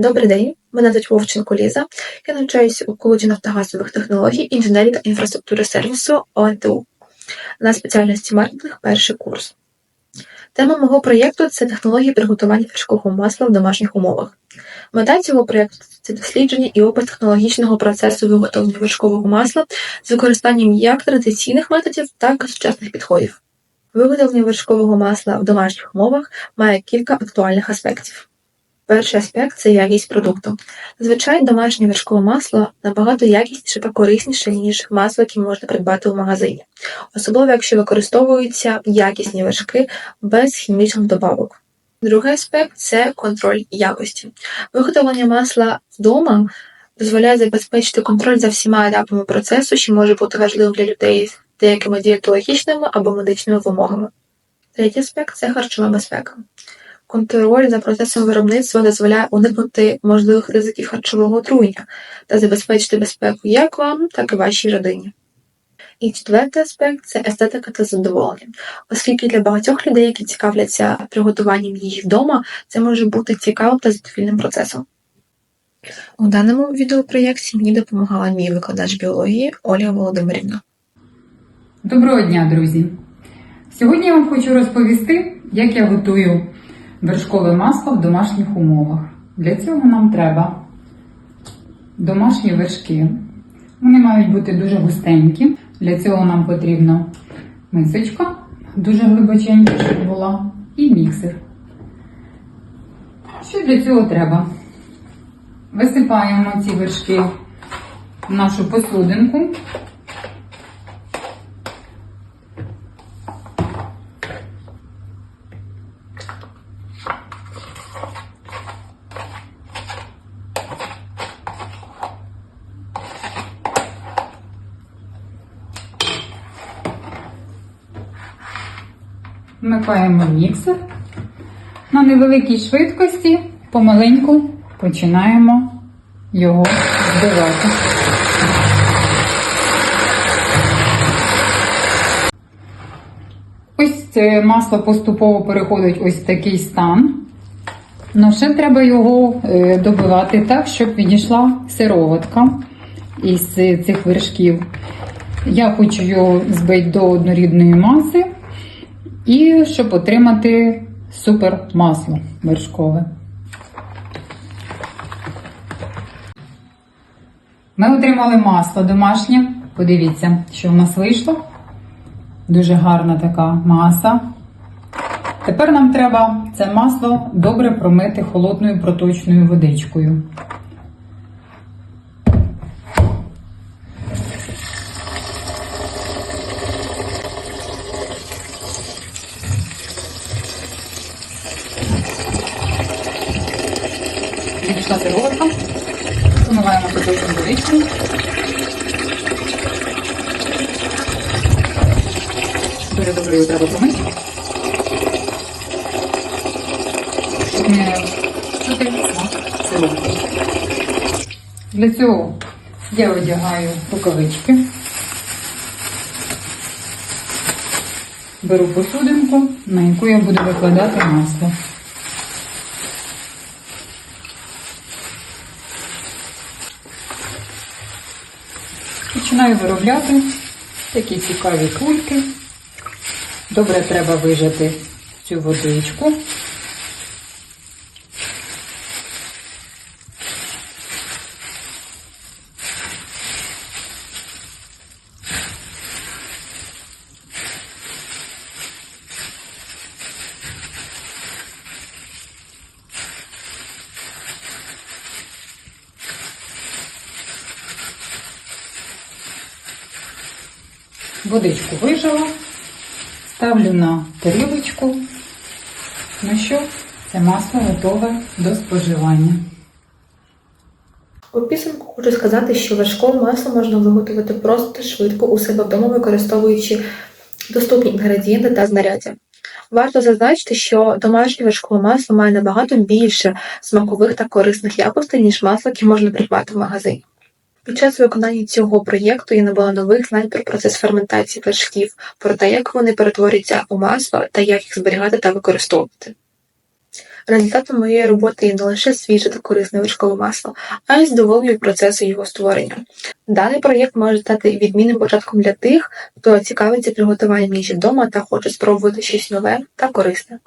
Добрий день, мене звуть Вовченко Ліза. Я навчаюся у коледжі нафтогазових технологій, інженерії та інфраструктури сервісу ОНТУ на спеціальності маркетинг перший курс. Тема мого проєкту це технології приготування вершкового масла в домашніх умовах. Мета цього проєкту це дослідження і опис технологічного процесу виготовлення вершкового масла з використанням як традиційних методів, так і сучасних підходів. Виготовлення вершкового масла в домашніх умовах має кілька актуальних аспектів. Перший аспект це якість продукту. Зазвичай домашнє вершкове масло набагато якісніше та корисніше, ніж масло, яке можна придбати у магазині, особливо якщо використовуються якісні вершки без хімічних добавок. Другий аспект це контроль якості. Виготовлення масла вдома дозволяє забезпечити контроль за всіма етапами процесу, що може бути важливим для людей з деякими дієтологічними або медичними вимогами. Третій аспект це харчова безпека. Контроль за процесом виробництва дозволяє уникнути можливих ризиків харчового отруєння та забезпечити безпеку як вам, так і вашій родині. І четвертий аспект це естетика та задоволення, оскільки для багатьох людей, які цікавляться приготуванням їжі вдома, це може бути цікавим та задовільним процесом. У даному відеопроєкті мені допомагала мій викладач біології Ольга Володимирівна. Доброго дня, друзі! Сьогодні я вам хочу розповісти, як я готую вершкове масло в домашніх умовах. Для цього нам треба домашні вершки. Вони мають бути дуже густенькі. Для цього нам потрібна мисочка, дуже глибоченька, щоб була, і міксер. Що для цього треба? Висипаємо ці вершки в нашу посудинку. Вмикаємо міксер. На невеликій швидкості помаленьку починаємо його збивати. Ось це масло поступово переходить ось в такий стан. Ну, ще треба його е, добивати так, щоб відійшла сироватка із цих вершків. Я хочу його збити до однорідної маси. І щоб отримати супер масло вершкове. Ми отримали масло домашнє. Подивіться, що в нас вийшло. Дуже гарна така маса. Тепер нам треба це масло добре промити холодною проточною водичкою. Відійшла сироватка. Помиваємо проточною водичкою. Дуже добре його треба помити. Щоб не чути смак. Для цього я одягаю рукавички. Беру посудинку, на яку я буду викладати масло. Починаю виробляти такі цікаві кульки. Добре треба вижати цю водичку. Водичку вижила, ставлю на тарілочку. Ну що, це масло готове до споживання. У підсумку хочу сказати, що вершкове масло можна виготовити просто швидко у себе вдома, використовуючи доступні інгредієнти та знаряддя. Варто зазначити, що домашнє вершкове масло має набагато більше смакових та корисних якостей, ніж масло, яке можна придбати в магазині. Під час виконання цього проєкту я набула нових знань про процес ферментації вершків, про те, як вони перетворюються у масло та як їх зберігати та використовувати. Результатом моєї роботи є не лише свіже та корисне вершкове масло, а й задоволення від процесу його створення. Даний проєкт може стати відмінним початком для тих, хто цікавиться приготуванням їжі вдома та хоче спробувати щось нове та корисне.